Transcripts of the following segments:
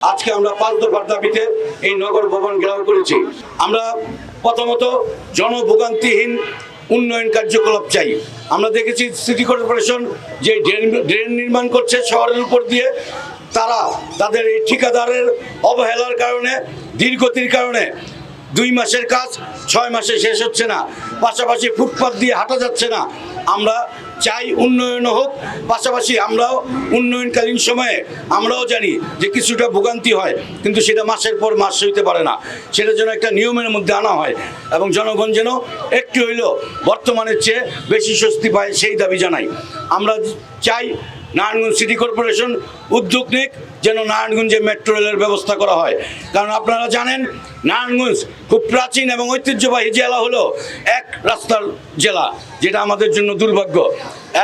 আজকে আমরা পাঁচ দফার দাবিতে এই নগর ভবন ঘেরাও করেছি। আমরা প্রথমত জনভোগান্তিহীন উন্নয়ন কার্যকলাপ চাই। আমরা দেখেছি সিটি কর্পোরেশন যে ড্রেন ড্রেন নির্মাণ করছে শহরের উপর দিয়ে, তারা তাদের এই ঠিকাদারের অবহেলার কারণে, দীর্ঘতির কারণে দুই মাসের কাজ, ছয় মাসে শেষ হচ্ছে না। পাশাপাশি ফুটপাত দিয়ে হাঁটা যাচ্ছে না। আমরা চাই উন্নয়ন হোক, পাশাপাশি আমরাও উন্নয়নকালীন সময়ে আমরাও জানি যে কিছুটা ভোগান্তি হয়, কিন্তু সেটা মাসের পর মাস হইতে পারে না। সেটা যেন একটা নিয়মের মধ্যে আনা হয় এবং জনগণ যেন একটু হইল বর্তমানের চেয়ে বেশি স্বস্তি পায় সেই দাবি জানাই। আমরা চাই নারায়ণগঞ্জ সিটি কর্পোরেশন উদ্যোগ নিক যেন নারায়ণগঞ্জে মেট্রো রেলের ব্যবস্থা করা হয়। কারণ আপনারা জানেন, নারায়ণগঞ্জ খুব প্রাচীন এবং ঐতিহ্যবাহী জেলা হলো এক রাস্তার জেলা, যেটা আমাদের জন্য দুর্ভাগ্য।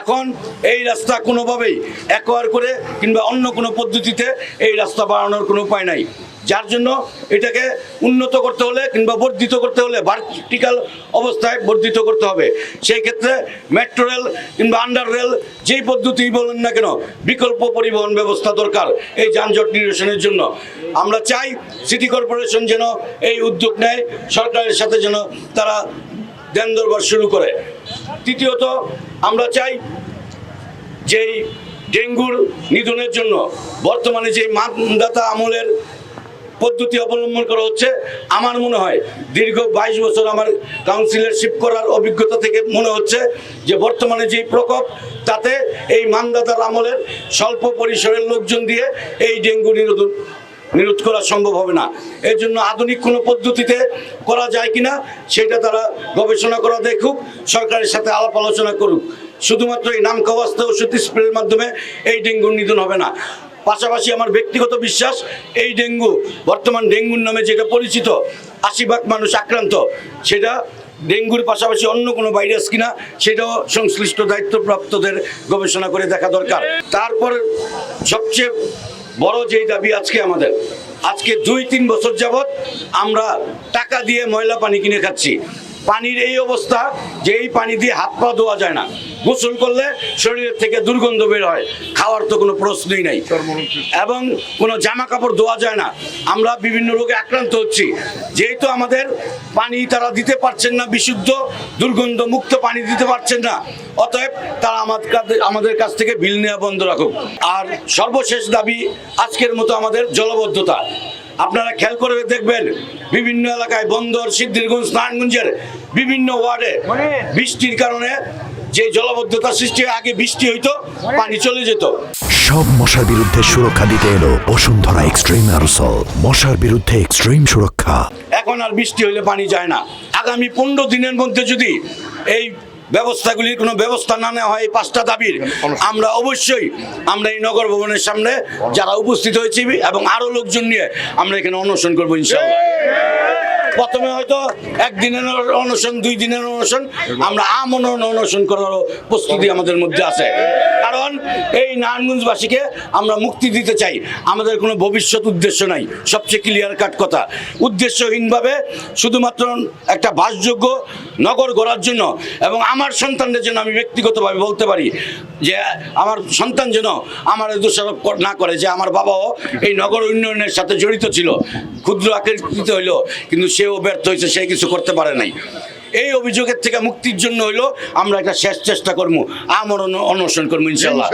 এখন এই রাস্তা কোনোভাবেই একোয়ার করে কিংবা অন্য কোনো পদ্ধতিতে এই রাস্তা বাড়ানোর কোনো উপায় নাই। যার জন্য এটাকে উন্নত করতে হলে কিংবা বর্ধিত করতে হলে ভার্টিক্যাল অবস্থায় বর্ধিত করতে হবে। সেই ক্ষেত্রে মেট্রো রেল কিংবা আন্ডার রেল যেই পদ্ধতি বলেন না কেন, বিকল্প পরিবহন ব্যবস্থা দরকার এই যানজট নিরসনের জন্য। আমরা চাই সিটি কর্পোরেশন যেন এই উদ্যোগ নেয়, সরকারের সাথে যেন তারা দেন দরবার শুরু করে। তৃতীয়ত আমরা চাই যেই ডেঙ্গুর নিধনের জন্য বর্তমানে যে মানদাতা আমলের পদ্ধতি অবলম্বন করা হচ্ছে, আমার মনে হয় দীর্ঘ বাইশ বছর আমার কাউন্সিলরশিপ করার অভিজ্ঞতা থেকে মনে হচ্ছে যে বর্তমানে যে প্রকোপ, তাতে এই মানদাতার আমলের স্বল্প পরিসরের লোকজন দিয়ে এই ডেঙ্গু নিরোধন নিরোধ করা সম্ভব হবে না। এর জন্য আধুনিক কোনো পদ্ধতিতে করা যায় কিনা, সেটা তারা গবেষণা করা দেখুক, সরকারের সাথে আলাপ আলোচনা করুক। শুধুমাত্র এই নাম কাওয়াস্তে ওষুধ স্প্রের মাধ্যমে এই ডেঙ্গুর নিধন হবে না। পাশাপাশি আমার ব্যক্তিগত বিশ্বাস, এই ডেঙ্গু, বর্তমান ডেঙ্গুর নামে যেটা পরিচিত, আশি ভাগ মানুষ আক্রান্ত, সেটা ডেঙ্গুর পাশাপাশি অন্য কোনো ভাইরাস কিনা, সেটাও সংশ্লিষ্ট দায়িত্বপ্রাপ্তদের গবেষণা করে দেখা দরকার। তারপর সবচেয়ে বড় যেই দাবি আজকে আমাদের, আজকে দুই তিন বছর যাবৎ আমরা টাকা দিয়ে ময়লা পানি কিনে খাচ্ছি। পানির এই অবস্থা যে এই পানি দিয়ে হাত পা ধোয়া যায় না। গোসল করলে শরীরের থেকে দুর্গন্ধ বের হয়। খাওয়ার তো কোনো প্রশ্নই নাই। এবং কোনো জামা কাপড় ধোয়া যায় না। আমরা বিভিন্ন রোগে আক্রান্ত হচ্ছি। যেহেতু আমাদের পানি তারা দিতে পারছেন না, বিশুদ্ধ, দুর্গন্ধ মুক্ত পানি দিতে পারছেন না। অতএব তারা আমাদের আমাদের কাছ থেকে বিল নেওয়া বন্ধ রাখুক। আর সর্বশেষ দাবি, আজকের মতো আমাদের জলবদ্ধতা। আপনারা খেয়াল করে দেখবেন বিভিন্ন এলাকায় বন্দর সিদ্ধিরগঞ্জ নারায়ণগঞ্জের বিভিন্ন ওয়ার্ডে বৃষ্টির কারণে যে জলবদ্ধতা সৃষ্টি হয়, আগে বৃষ্টি হইতো পানি চলে যেত। সব মশার বিরুদ্ধে সুরক্ষা দিতে এলো বসুন্ধরা এক্সট্রিম অ্যারোসল। মশার বিরুদ্ধে এক্সট্রিম সুরক্ষা। এখন আর বৃষ্টি হলে পানি যায় না। আগামী পনেরো দিনের মধ্যে যদি এই ব্যবস্থাগুলির কোনো ব্যবস্থা না নেওয়া হয় এই পাঁচটা দাবির। আমরা অবশ্যই আমরা এই নগর ভবনের সামনে যারা উপস্থিত হয়েছি এবং আরও লোকজন নিয়ে আমরা এখানে অনশন করব ইনশাল প্রথমে হয়তো একদিনের অনশন, দুই দিনের অনশন, আমরা আমন অনশন করারও প্রস্তুতি আমাদের মধ্যে আছে। কারণ এই নারায়ণগঞ্জবাসীকে আমরা মুক্তি দিতে চাই। আমাদের কোনো ভবিষ্যৎ উদ্দেশ্য নাই। সবচেয়ে ক্লিয়ার কাট কথা। উদ্দেশ্যহীনভাবে শুধুমাত্র একটা বাসযোগ্য নগর গড়ার জন্য এবং আমার সন্তানদের জন্য আমি ব্যক্তিগতভাবে বলতে পারি যে, আমার সন্তান যেন আমার দোষারোপ না করে, যে আমার বাবাও এই নগর উন্নয়নের সাথে জড়িত ছিল। ক্ষুদ্র আকৃতিতে হইল, কিন্তু সেও ব্যর্থ হয়েছে, সে কিছু করতে পারে নাই। এই অভিযোগের থেকে মুক্তির জন্য হইল, আমরা একটা শেষ চেষ্টা করব। আমর অনশন করব ইনশাল্লাহ।